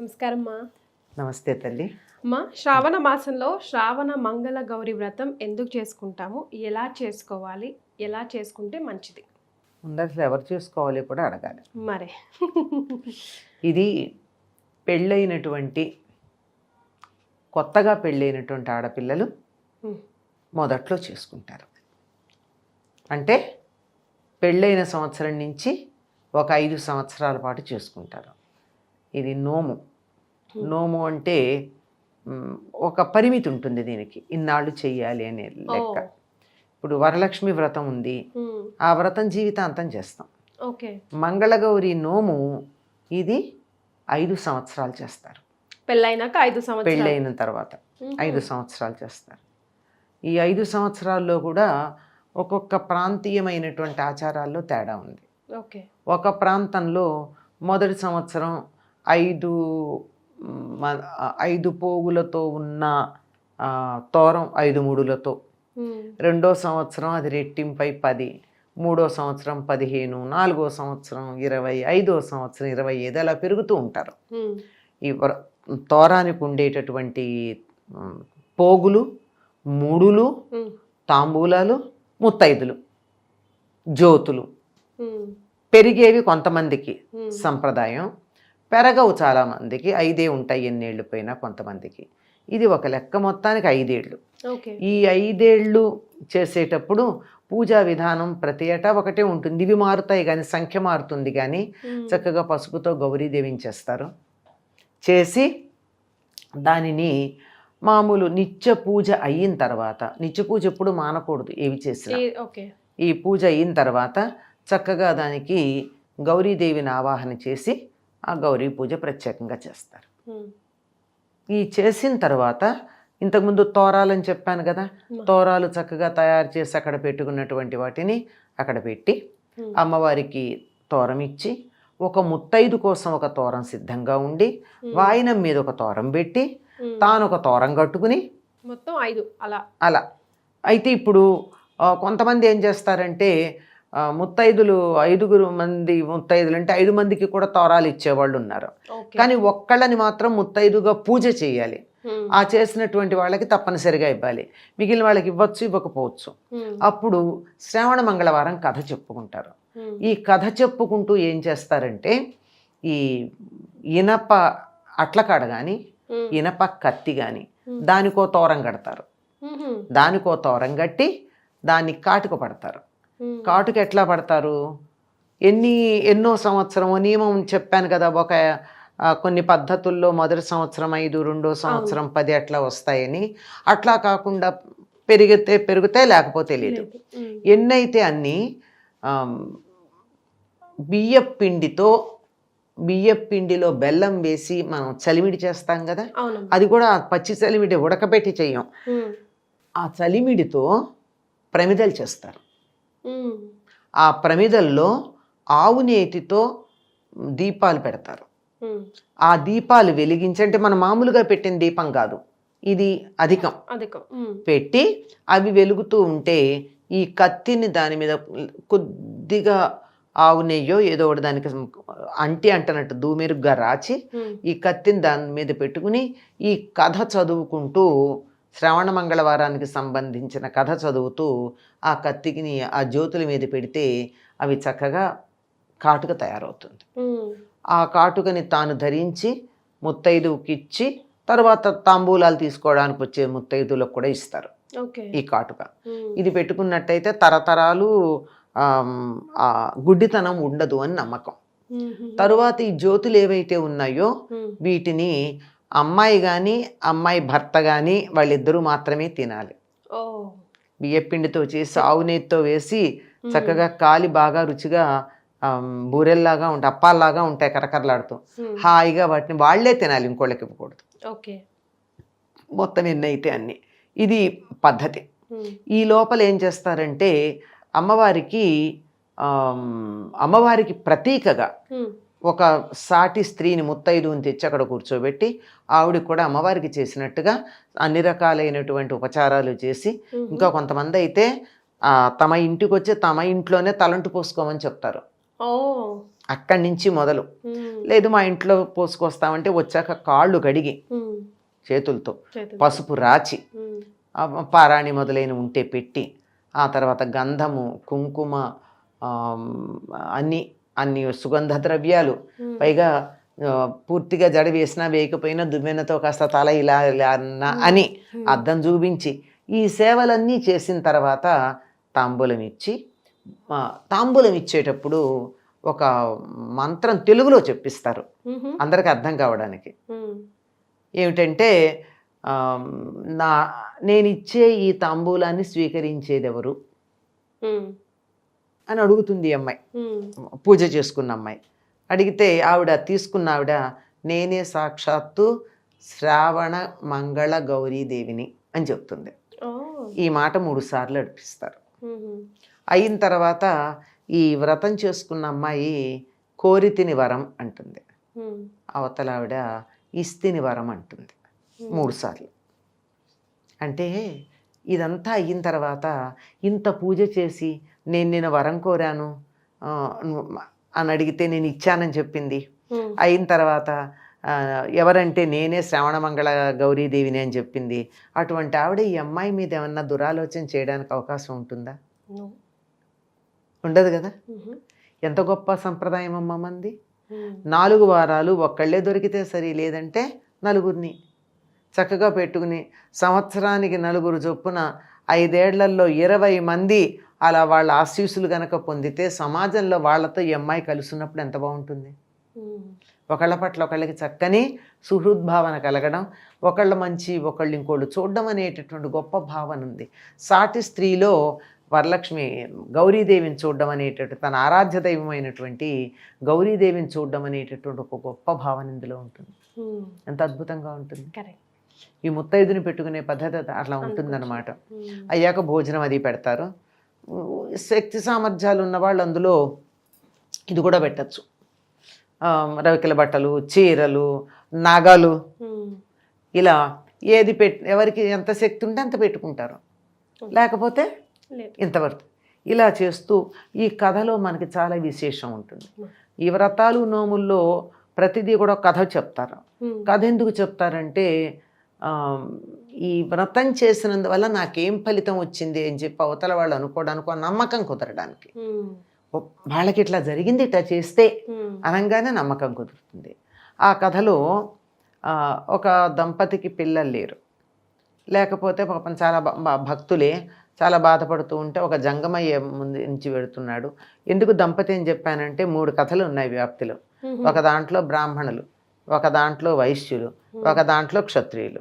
నమస్కారం మా. నమస్తే తల్లి. అమ్మా శ్రావణ మాసంలో శ్రావణ మంగళ గౌరి వ్రతం ఎందుకు చేసుకుంటాము? ఎలా చేసుకోవాలి? ఎలా చేసుకుంటే మంచిది? ముందు అసలు ఎవరు చేసుకోవాలి కూడా అడగాలి. మరే. ఇది పెళ్ళైనటువంటి కొత్తగా పెళ్ళైనటువంటి ఆడపిల్లలు మొదట్లో చేసుకుంటారు. అంటే పెళ్ళైన సంవత్సరం నుంచి ఒక ఐదు సంవత్సరాల పాటు చేసుకుంటారు. ఇది నోము. నోము అంటే ఒక పరిమితి ఉంటుంది దీనికి. ఇన్నాళ్ళు చెయ్యాలి అనే లెక్క. ఇప్పుడు వరలక్ష్మి వ్రతం ఉంది. ఆ వ్రతం జీవితాంతం చేస్తాం. ఓకే. మంగళగౌరి నోము ఇది ఐదు సంవత్సరాలు చేస్తారు. పెళ్ళైనాక ఐదు సంవత్సరాలు. పెళ్ళైన తర్వాత ఐదు సంవత్సరాలు చేస్తారు. ఈ ఐదు సంవత్సరాల్లో కూడా ఒక్కొక్క ప్రాంతీయమైనటువంటి ఆచారాల్లో తేడా ఉంది. ఓకే. ఒక ప్రాంతంలో మొదటి సంవత్సరం ఐదు ఐదు పోగులతో ఉన్న తోరం ఐదు ముడులతో. రెండో సంవత్సరం అది రెట్టింపై పది మూడో సంవత్సరం పదిహేను నాలుగో సంవత్సరం ఇరవై ఐదో సంవత్సరం ఇరవై ఐదు అలా పెరుగుతూ ఉంటారు. ఈ తోరానికి ఉండేటటువంటి పోగులు ముడులు తాంబూలాలు ముత్తైదులు జ్యోతులు. పెరిగేవి కొంతమందికి సంప్రదాయం. పెరగవు చాలామందికి. ఐదే ఉంటాయి ఎన్నేళ్ళు పోయినా కొంతమందికి. ఇది ఒక లెక్క మొత్తానికి ఐదేళ్ళు. ఈ ఐదేళ్ళు చేసేటప్పుడు పూజా విధానం ప్రతి ఏటా ఒకటే ఉంటుంది. ఇవి మారుతాయి కానీ సంఖ్య మారుతుంది కానీ చక్కగా పసుపుతో గౌరీదేవిని చేస్తారు చేసి దానిని మామూలు నిత్య పూజ అయిన తర్వాత నిత్య పూజ ఎప్పుడు మానకూడదు ఏవి చేసినా. ఈ పూజ అయిన తర్వాత చక్కగా దానికి గౌరీదేవిని ఆవాహన చేసి ఆ గౌరీ పూజ ప్రత్యేకంగా చేస్తారు. ఈ చేసిన తర్వాత ఇంతకుముందు తోరాలని చెప్పాను కదా. తోరాలు చక్కగా తయారు చేసి అక్కడ పెట్టుకున్నటువంటి వాటిని అక్కడ పెట్టి అమ్మవారికి తోరం ఇచ్చి ఒక ముత్తైదు కోసం ఒక తోరం సిద్ధంగా ఉండి వాయినం మీద ఒక తోరం పెట్టి తాను ఒక తోరం కట్టుకుని మొత్తం ఐదు అలా. అలా. అయితే ఇప్పుడు కొంతమంది ఏం చేస్తారంటే ముత్తైదులు ఐదుగురు మంది ముత్తైదులు అంటే ఐదు మందికి కూడా తోరాలు ఇచ్చేవాళ్ళు ఉన్నారు. కానీ ఒక్కళ్ళని మాత్రం ముత్తైదుగా పూజ చేయాలి. ఆ చేసినటువంటి వాళ్ళకి తప్పనిసరిగా ఇవ్వాలి. మిగిలిన వాళ్ళకి ఇవ్వచ్చు ఇవ్వకపోవచ్చు. అప్పుడు శ్రావణ మంగళవారం కథ చెప్పుకుంటారు. ఈ కథ చెప్పుకుంటూ ఏం చేస్తారంటే ఈ ఇనప అట్లకాడ కానీ ఇనప కత్తి కానీ దానికో తోరం కడతారు. దానికో తోరం కట్టి దాన్ని కాటుక పడతారు. కాటుక ఎట్లా పడతారు? ఎన్ని ఎన్నో సంవత్సరం నియమం చెప్పాను కదా ఒక కొన్ని పద్ధతుల్లో మొదటి సంవత్సరం ఐదు రెండో సంవత్సరం పది అట్లా వస్తాయని. అట్లా కాకుండా పెరిగితే పెరిగితే లేకపోతే లేదు? ఎన్నైతే అన్ని ఆమ్, బియ్యపు పిండితో బియ్యపు పిండిలో బెల్లం వేసి మనం చలిమిడి చేస్తాం కదా అది కూడా పచ్చి చలిమిడి ఉడకబెట్టి చెయ్యం ఆ చలిమిడితో ప్రమిదలు చేస్తారు. ఆ ప్రమిదల్లో ఆవు నేతితో దీపాలు పెడతారు. ఆ దీపాలు వెలిగించి అంటే మనం మామూలుగా పెట్టిన దీపం కాదు ఇది అధికం. అధికం. పెట్టి అవి వెలుగుతూ ఉంటే ఈ కత్తిని దాని మీద కొద్దిగా ఆవు నెయ్యో ఏదో ఒకటి దానికి అంటి అంటనట్టు దూమెరుగ్గా రాచి ఈ కత్తిని దాని మీద పెట్టుకుని ఈ కథ చదువుకుంటూ శ్రవణ మంగళవారానికి సంబంధించిన కథ చదువుతూ ఆ కత్తికిని ఆ జ్యోతుల మీద పెడితే అవి చక్కగా కాటుక తయారవుతుంది. ఆ కాటుకని తాను ధరించి ముత్తైదువుకిచ్చి తర్వాత తాంబూలాలు తీసుకోవడానికి వచ్చే ముత్తైదులకు కూడా ఇస్తారు ఓకే. ఈ కాటుక. ఇది పెట్టుకున్నట్టయితే తరతరాలు గుడ్డితనం ఉండదు అని నమ్మకం. తరువాత ఈ జ్యోతులు ఏవైతే ఉన్నాయో వీటిని అమ్మాయి కానీ అమ్మాయి భర్త కానీ వాళ్ళిద్దరూ మాత్రమే తినాలి. బియ్యపిండితో చేసి ఆవు నెయ్యితో వేసి చక్కగా కాలి బాగా రుచిగా బూరెల్లాగా ఉంటాయి అప్పాల్లాగా ఉంటాయి కరకరలాడుతూ. హాయిగా వాటిని వాళ్ళే తినాలి ఇంకోళ్ళకి ఇవ్వకూడదు. ఓకే. మొత్తం ఎన్ని అయితే అన్ని. ఇది పద్ధతి. ఈ లోపల ఏం చేస్తారంటే అమ్మవారికి అమ్మవారికి ప్రతీకగా ఒక సాటి స్త్రీని ముత్తైదుని తెచ్చి అక్కడ కూర్చోబెట్టి ఆవిడకి కూడా అమ్మవారికి చేసినట్టుగా అన్ని రకాలైనటువంటి ఉపచారాలు చేసి ఇంకా కొంతమంది అయితే తమ ఇంటికి వచ్చి తమ ఇంట్లోనే తలంటు పోసుకోమని చెప్తారు. అక్కడి నుంచి మొదలు. లేదు మా ఇంట్లో పోసుకొస్తామంటే వచ్చాక కాళ్ళు కడిగి. చేతులతో చేతులు. పసుపు రాచి పారాణి మొదలైన ఉంటే పెట్టి ఆ తర్వాత గంధము కుంకుమ అన్ని అన్ని సుగంధ ద్రవ్యాలు. పైగా పూర్తిగా జడ వేసినా వేయకపోయినా దుమ్మెనతో కాస్త తల ఇలా ఇలా అన్నా అని అద్దం చూపించి ఈ సేవలన్నీ చేసిన తర్వాత తాంబూలం ఇచ్చి తాంబూలం ఇచ్చేటప్పుడు ఒక మంత్రం తెలుగులో చెప్పిస్తారు. అందరికి అర్థం కావడానికి. ఏమిటంటే నా నేను ఇచ్చే ఈ తాంబూలాన్ని స్వీకరించేది ఎవరు ఉమ్. అని అడుగుతుంది అమ్మాయి. పూజ చేసుకున్న అమ్మాయి అడిగితే ఆవిడ తీసుకున్న ఆవిడ నేనే సాక్షాత్తు శ్రావణ మంగళ గౌరీదేవిని అని చెప్తుంది. ఈ మాట మూడు సార్లు అడిపిస్తారు. అయిన తర్వాత ఈ వ్రతం చేసుకున్న అమ్మాయి కోరితిని వరం అంటుంది. అవతల ఆవిడ ఇస్తిని వరం అంటుంది మూడు సార్లు అంటే ఇదంతా అయిన తర్వాత ఇంత పూజ చేసి నేను నేను వరం కోరాను అని అడిగితే నేను ఇచ్చానని చెప్పింది. అయిన తర్వాత ఎవరంటే నేనే శ్రవణమంగళ గౌరీదేవిని అని చెప్పింది అటువంటి ఆవిడ ఈ అమ్మాయి మీద ఏమన్నా దురాలోచన చేయడానికి అవకాశం ఉంటుందా. ఉండదు కదా. ఎంత గొప్ప సంప్రదాయం అమ్మ మంది. నాలుగు వారాలు ఒక్కళ్ళే దొరికితే సరి లేదంటే నలుగురిని చక్కగా పెట్టుకుని సంవత్సరానికి నలుగురు చొప్పున ఐదేళ్ళలో ఇరవై మంది అలా వాళ్ళ ఆశీస్సులు గనక పొందితే సమాజంలో వాళ్ళతో ఈ అమ్మాయి కలుసున్నప్పుడు ఎంత బాగుంటుంది. ఒకళ్ళ పట్ల ఒకళ్ళకి చక్కని సుహృద్భావన కలగడం ఒకళ్ళ మంచి ఒకళ్ళు ఇంకోళ్ళు చూడడం అనేటటువంటి గొప్ప భావన ఉంది. సాటి స్త్రీలో వరలక్ష్మి గౌరీదేవిని చూడడం అనేటటువంటి తన ఆరాధ్య దైవమైనటువంటి గౌరీదేవిని చూడడం అనేటటువంటి ఒక గొప్ప భావన ఇందులో ఉంటుంది. ఎంత అద్భుతంగా ఉంటుంది. ఈ ముత్తైదుని పెట్టుకునే పద్ధతి అట్లా ఉంటుందన్నమాట. అయ్యాక భోజనం అది పెడతారు. శక్తి సామర్థ్యాలు ఉన్న వాళ్ళు అందులో ఇది కూడా పెట్టచ్చు. రవికల బట్టలు చీరలు నగలు. ఇలా ఏది పెట్ ఎవరికి ఎంత శక్తి ఉంటే అంత పెట్టుకుంటారు. లేకపోతే ఇంతవరకు. ఇలా చేస్తూ ఈ కథలో మనకి చాలా విశేషం ఉంటుంది. ఈ వ్రతాలు నోముల్లో ప్రతిదీ కూడా కథ చెప్తారు. కథ ఎందుకు చెప్తారంటే ఈ వ్రతం చేసినందువల్ల నాకేం ఫలితం వచ్చింది అని చెప్పి అవతల వాళ్ళు అనుకోవడానికి నమ్మకం కుదరడానికి. వాళ్ళకి ఇట్లా జరిగింది ఇట్లా చేస్తే. అనగానే నమ్మకం కుదురుతుంది. ఆ కథలో ఒక దంపతికి పిల్లలు లేరు. లేకపోతే పాపం చాలా భక్తులే చాలా బాధపడుతూ ఉంటే ఒక జంగమయ్య ముందు నుంచి వెళుతున్నాడు ఎందుకు దంపతి అని చెప్పానంటే మూడు కథలు ఉన్నాయి వ్యాప్తిలో. ఒక దాంట్లో బ్రాహ్మణులు ఒక దాంట్లో వైశ్యులు ఒక దాంట్లో క్షత్రియులు.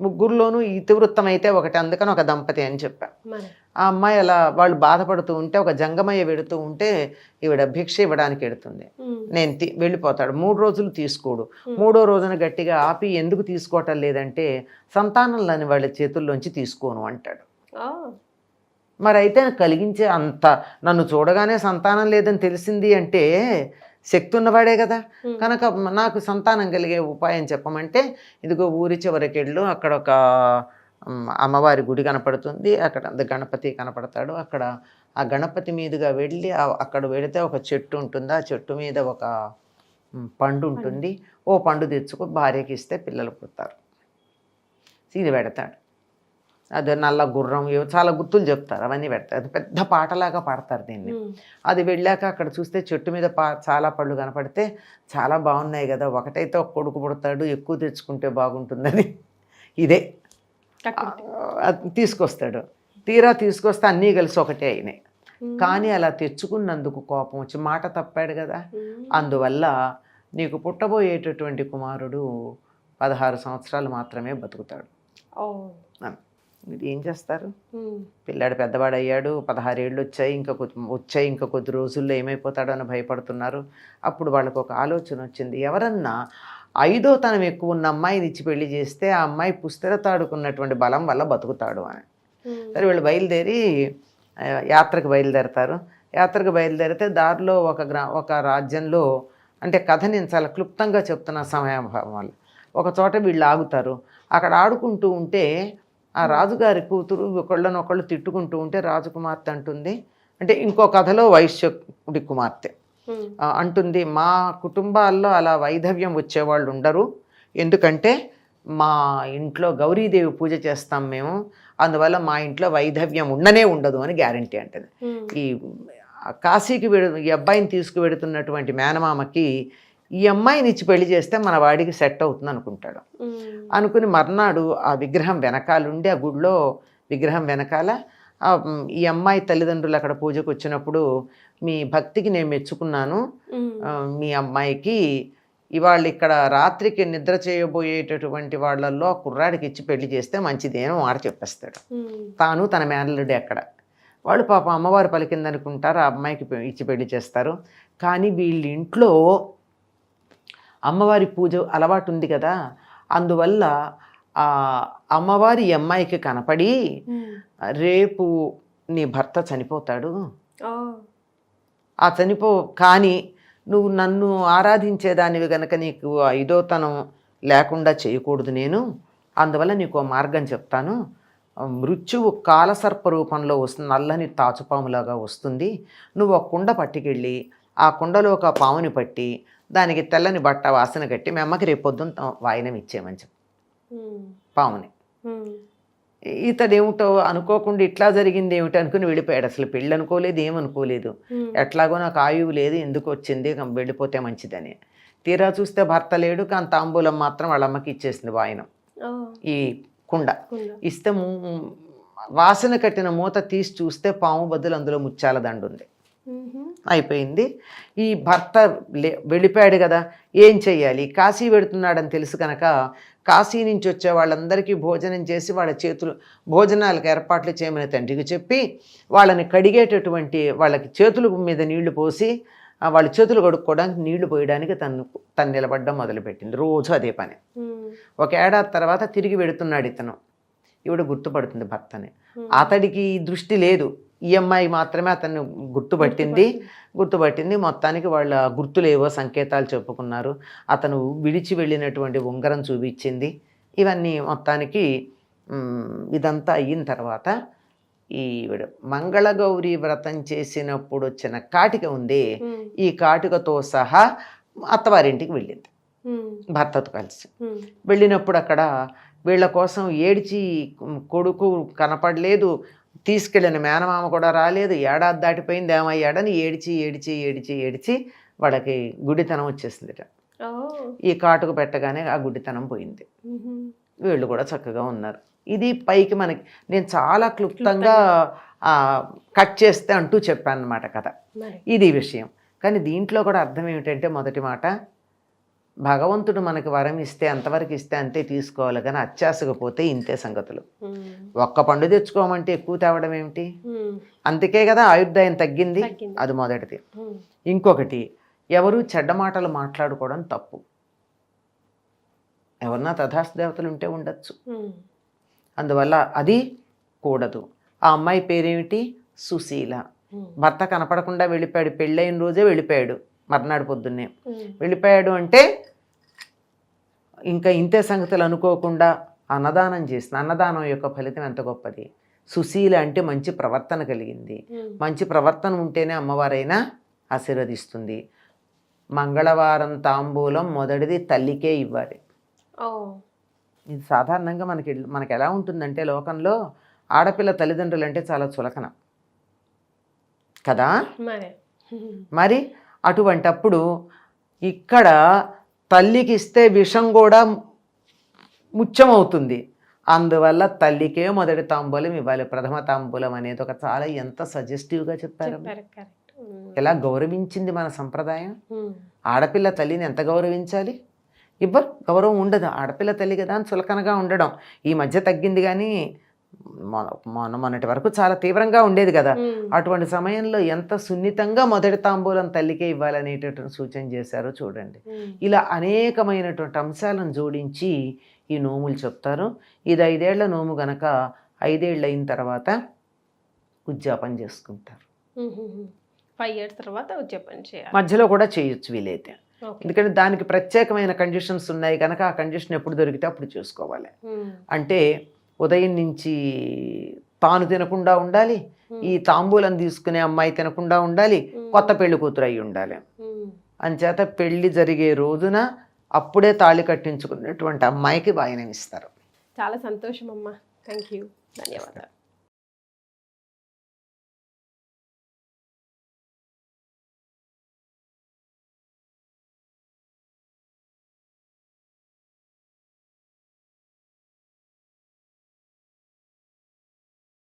ముగ్గురులోనూ ఇతివృత్తం అయితే ఒకటి అందుకని ఒక దంపతి అని చెప్పా. మరి? ఆ అమ్మాయి అలా వాళ్ళు బాధపడుతూ ఉంటే ఒక జంగమయ్య వెడుతూ ఉంటే ఈవిడ భిక్ష ఇవ్వడానికి ఎడుతుంది. ఉమ్. నేను వెళ్ళిపోతాడు. మూడు రోజులు తీసుకోడు. మూడో రోజున గట్టిగా ఆపి ఎందుకు తీసుకోవటం లేదంటే సంతానం లేని వాళ్ళ చేతుల్లోంచి తీసుకోను అంటాడు. మరి అయితే కలిగించే అంత నన్ను చూడగానే సంతానం లేదని తెలిసింది అంటే శక్తి ఉన్నవాడే కదా. కనుక నాకు సంతానం కలిగే ఉపాయం చెప్పమంటే ఇదిగో ఊరి చివరికెళ్ళు అక్కడ ఒక అమ్మవారి గుడి కనపడుతుంది. అక్కడ గణపతి కనపడతాడు. అక్కడ ఆ గణపతి మీదుగా వెళ్ళి అక్కడ వెళితే ఒక చెట్టు ఉంటుంది. ఆ చెట్టు మీద ఒక పండు ఉంటుంది. ఓ పండు తెచ్చుకో భార్యకి ఇస్తే పిల్లలు పుడతారు. ఇది పెడతాడు. అది నల్ల గుర్రం చాలా గుర్తులు చెప్తారు అవన్నీ పెడతారు. అది పెద్ద పాటలాగా పాడతారు దీన్ని. అది వెళ్ళాక అక్కడ చూస్తే చెట్టు మీద పా చాలా పళ్ళు కనపడితే చాలా బాగున్నాయి కదా ఒకటైతే ఒక కొడుకు పుడతాడు ఎక్కువ తెచ్చుకుంటే బాగుంటుందని. ఇదే. తీసుకొస్తాడు. తీరా తీసుకొస్తే అన్నీ కలిసి ఒకటే అయినాయి. కానీ అలా తెచ్చుకున్నందుకు కోపం వచ్చి మాట తప్పాడు కదా. అందువల్ల నీకు పుట్టబోయేటటువంటి కుమారుడు పదహారు సంవత్సరాలు మాత్రమే బతుకుతాడు. మీరు ఏం చేస్తారు. పిల్లాడు పెద్దవాడు అయ్యాడు పదహారు ఏళ్ళు వచ్చాయి ఇంకా వచ్చాయి ఇంకా కొద్ది రోజుల్లో ఏమైపోతాడో అని భయపడుతున్నారు. అప్పుడు వాళ్ళకు ఒక ఆలోచన వచ్చింది. ఎవరన్నా ఐదో తనం ఎక్కువ ఉన్న అమ్మాయిని ఇచ్చి పెళ్ళి చేస్తే ఆ అమ్మాయి పుస్తరతాడుకున్నటువంటి బలం వల్ల బతుకుతాడు అని. సరే వీళ్ళు బయలుదేరి యాత్రకు బయలుదేరతారు. యాత్రకు బయలుదేరితే దారిలో ఒక గ్రా ఒక రాజ్యంలో అంటే కథ నేను చాలా క్లుప్తంగా చెప్తున్న సమయాభావం వల్ల ఒక చోట వీళ్ళు ఆగుతారు. అక్కడ ఆడుకుంటూ ఉంటే ఆ రాజుగారి కూతురు ఒకళ్ళనొకళ్ళు తిట్టుకుంటూ ఉంటే రాజకుమార్తె అంటుంది. అంటే ఇంకో కథలో వైశ్యుడి కుమార్తె. ఆ, అంటుంది మా కుటుంబాల్లో అలా వైధవ్యం వచ్చేవాళ్ళు ఉండరు. ఎందుకంటే మా ఇంట్లో గౌరీదేవి పూజ చేస్తాం మేము. అందువల్ల మా ఇంట్లో వైధవ్యం ఉండనే ఉండదు అని గ్యారంటీ అంటది. ఉమ్, ఈ కాశీకి వెడు ఈ అబ్బాయిని తీసుకువెడుతున్నటువంటి మేనమామకి ఈ అమ్మాయిని ఇచ్చి పెళ్ళి చేస్తే మన వాడికి సెట్ అవుతుంది అనుకుంటాడు. అనుకుని మర్నాడు ఆ విగ్రహం వెనకాలుండి ఆ గుడిలో విగ్రహం వెనకాల ఈ అమ్మాయి తల్లిదండ్రులు అక్కడ పూజకు వచ్చినప్పుడు మీ భక్తికి నేను మెచ్చుకున్నాను. మీ అమ్మాయికి ఇవాళ ఇక్కడ రాత్రికి నిద్ర చేయబోయేటటువంటి వాళ్ళల్లో కుర్రాడికి ఇచ్చి పెళ్ళి చేస్తే మంచిది అని మాట చెప్పేస్తాడు తాను తన మేనల్లుడి అక్కడ. వాళ్ళు పాప అమ్మవారు పలికిందనుకుంటారు ఆ అమ్మాయికి ఇచ్చి పెళ్ళి చేస్తారు. కానీ వీళ్ళ ఇంట్లో అమ్మవారి పూజ అలవాటు ఉంది కదా. అందువల్ల ఆ అమ్మవారి అమ్మాయికి కనపడి రేపు నీ భర్త చనిపోతాడు. ఆ చనిపో కానీ నువ్వు నన్ను ఆరాధించేదానివి గనక నీకు ఐదోతనం లేకుండా చేయకూడదు నేను. అందువల్ల నీకు ఓ మార్గం చెప్తాను. మృత్యువు కాలసర్ప రూపంలో వస్తుంది నల్లని తాచుపాములాగా వస్తుంది. నువ్వు ఒక కుండ పట్టుకెళ్ళి ఆ కుండలో ఒక పాముని పట్టి దానికి తెల్లని బట్ట వాసన కట్టి మీ అమ్మకి రేపు పొద్దున్న వాయినం ఇచ్చేయమని చెప్పు. పాముని. ఇతడేమిటో అనుకోకుండా ఇట్లా జరిగింది ఏమిటి అనుకుని వెళ్ళిపోయాడు. అసలు పెళ్ళి అనుకోలేదు ఏమనుకోలేదు ఎట్లాగో నాకు ఆయువు లేదు ఎందుకు వచ్చింది వెళ్ళిపోతే మంచిదని. తీరా చూస్తే భర్త లేడు కానీ తాంబూలం మాత్రం వాళ్ళ అమ్మకి ఇచ్చేసింది వాయనం. ఈ కుండ. ఇస్తే వాసన కట్టిన మూత తీసి చూస్తే పాము బదులు అందులో ముత్యాల దండు ఉంది. అయిపోయింది. ఈ భర్త లే వెళ్ళిపోయాడు కదా ఏం చెయ్యాలి? కాశీ పెడుతున్నాడని తెలుసు కనుక కాశీ నుంచి వచ్చే వాళ్ళందరికీ భోజనం చేసి వాళ్ళ చేతులు భోజనాలకు ఏర్పాట్లు చేయమని తండ్రికి చెప్పి వాళ్ళని కడిగేటటువంటి వాళ్ళకి చేతుల మీద నీళ్ళు పోసి వాళ్ళ చేతులు కడుక్కోవడానికి నీళ్ళు పోయడానికి తను తను నిలబడడం మొదలుపెట్టింది. రోజు అదే పని. ఒక ఏడాది తర్వాత తిరిగి వెడుతున్నాడు ఇతను. ఈవిడ గుర్తుపడుతుంది భర్తని. అతడికి దృష్టి లేదు. ఈ అమ్మాయి మాత్రమే అతన్ని గుర్తుపట్టింది. గుర్తుపట్టింది. మొత్తానికి వాళ్ళ గుర్తులేవో సంకేతాలు చెప్పుకున్నారు. అతను విడిచి వెళ్ళినటువంటి ఉంగరం చూపించింది. ఇవన్నీ మొత్తానికి ఇదంతా అయిన తర్వాత ఈవిడ మంగళగౌరి వ్రతం చేసినప్పుడు వచ్చిన కాటిక ఉంది. ఈ కాటికతో సహా అత్తవారింటికి వెళ్ళింది. భర్తతో కలిసి. వెళ్ళినప్పుడు అక్కడ వీళ్ళ కోసం ఏడ్చి కొడుకు కనపడలేదు. తీసుకెళ్ళిన మేనమామ కూడా రాలేదు. ఏడాది దాటిపోయింది ఏమయ్యాడని ఏడిచి ఏడిచి ఏడిచి ఏడిచి వాళ్ళకి గుడితనం వచ్చేసిందిట. ఓ, ఈ కాటుకు పెట్టగానే ఆ గుడితనం పోయింది. వీళ్ళు కూడా చక్కగా ఉన్నారు. ఇది పైకి మనకి నేను చాలా క్లుప్తంగా కట్ చేస్తే అంటూ చెప్పాను అనమాట కథ ఇది విషయం. కానీ దీంట్లో కూడా అర్థం ఏమిటంటే మొదటి మాట భగవంతుడు మనకి వరం ఇస్తే అంతవరకు ఇస్తే అంతే తీసుకోవాలి కానీ అత్యాసగా పోతే ఇంతే సంగతులు. ఒక్క పండు తెచ్చుకోమంటే ఎక్కువ తేవడం ఏమిటి? అందుకే కదా ఆయుర్దాయం తగ్గింది. అది మొదటిది. ఇంకొకటి ఎవరు చెడ్డ మాటలు మాట్లాడుకోవడం తప్పు. ఎవరన్నా తథాస్తు దేవతలు ఉంటే ఉండొచ్చు. అందువల్ల అది కూడదు. ఆ అమ్మాయి పేరేమిటి? సుశీల. భర్త కనపడకుండా వెళ్ళిపోయాడు. పెళ్ళైన రోజే వెళ్ళిపోయాడు. మర్నాడు పొద్దున్నే. వెళ్ళిపోయాడు అంటే ఇంకా ఇంతే సంగతులు అనుకోకుండా అన్నదానం చేసిన అన్నదానం యొక్క ఫలితం ఎంత గొప్పది? సుశీల అంటే మంచి ప్రవర్తన కలిగింది. మంచి ప్రవర్తన ఉంటేనే అమ్మవారైనా ఆశీర్వదిస్తుంది. మంగళవారం తాంబూలం మొదటిది తల్లికే ఇవ్వాలి. ఇది సాధారణంగా మనకి మనకి ఎలా ఉంటుందంటే లోకంలో ఆడపిల్ల తల్లిదండ్రులు అంటే చాలా చులకన. కదా? మరి అటువంటప్పుడు ఇక్కడ తల్లికి ఇస్తే విషం కూడా ముత్యం అవుతుంది అందువల్ల తల్లికే మొదటి తాంబూలం ఇవ్వాలి. ప్రథమ తాంబూలం అనేది ఒక చాలా ఎంత సజెస్టివ్గా చెప్పారు ఎలా గౌరవించింది మన సంప్రదాయం? ఆడపిల్ల తల్లిని ఎంత గౌరవించాలి? ఇవ్వరు గౌరవం ఉండదు. ఆడపిల్ల తల్లి కదా అని చులకనగా ఉండడం. ఈ మధ్య తగ్గింది కానీ మొన్న మొన్న మొన్నటి వరకు చాలా తీవ్రంగా ఉండేది కదా. అటువంటి సమయంలో ఎంత సున్నితంగా మొదటి తాంబూలం తల్లికే ఇవ్వాలనేటటువంటి సూచన చేశారో చూడండి. ఇలా అనేకమైనటువంటి అంశాలను జోడించి ఈ నోములు చెప్తారు. ఇది ఐదేళ్ళ నోము గనక ఐదేళ్ళు అయిన తర్వాత ఉద్యాపన చేసుకుంటారు. ఫైవ్ ఇయర్స్ తర్వాత చెప్పండి చేయాలి. మధ్యలో కూడా చేయొచ్చు వీలైతే. ఎందుకంటే దానికి ప్రత్యేకమైన కండిషన్స్ ఉన్నాయి కనుక ఆ కండిషన్ ఎప్పుడు దొరికితే అప్పుడు చేసుకోవాలి. అంటే ఉదయం నుంచి తాను తినకుండా ఉండాలి ఈ తాంబూలం తీసుకునే అమ్మాయి తినకుండా ఉండాలి కొత్త పెళ్ళి కూతురు అయి ఉండాలి. అంచేత పెళ్ళి జరిగే రోజున అప్పుడే తాళి కట్టించుకున్నటువంటి అమ్మాయికి వాయినం ఇస్తారు. చాలా సంతోషం అమ్మా. థ్యాంక్ యూ ధన్యవాదాలు.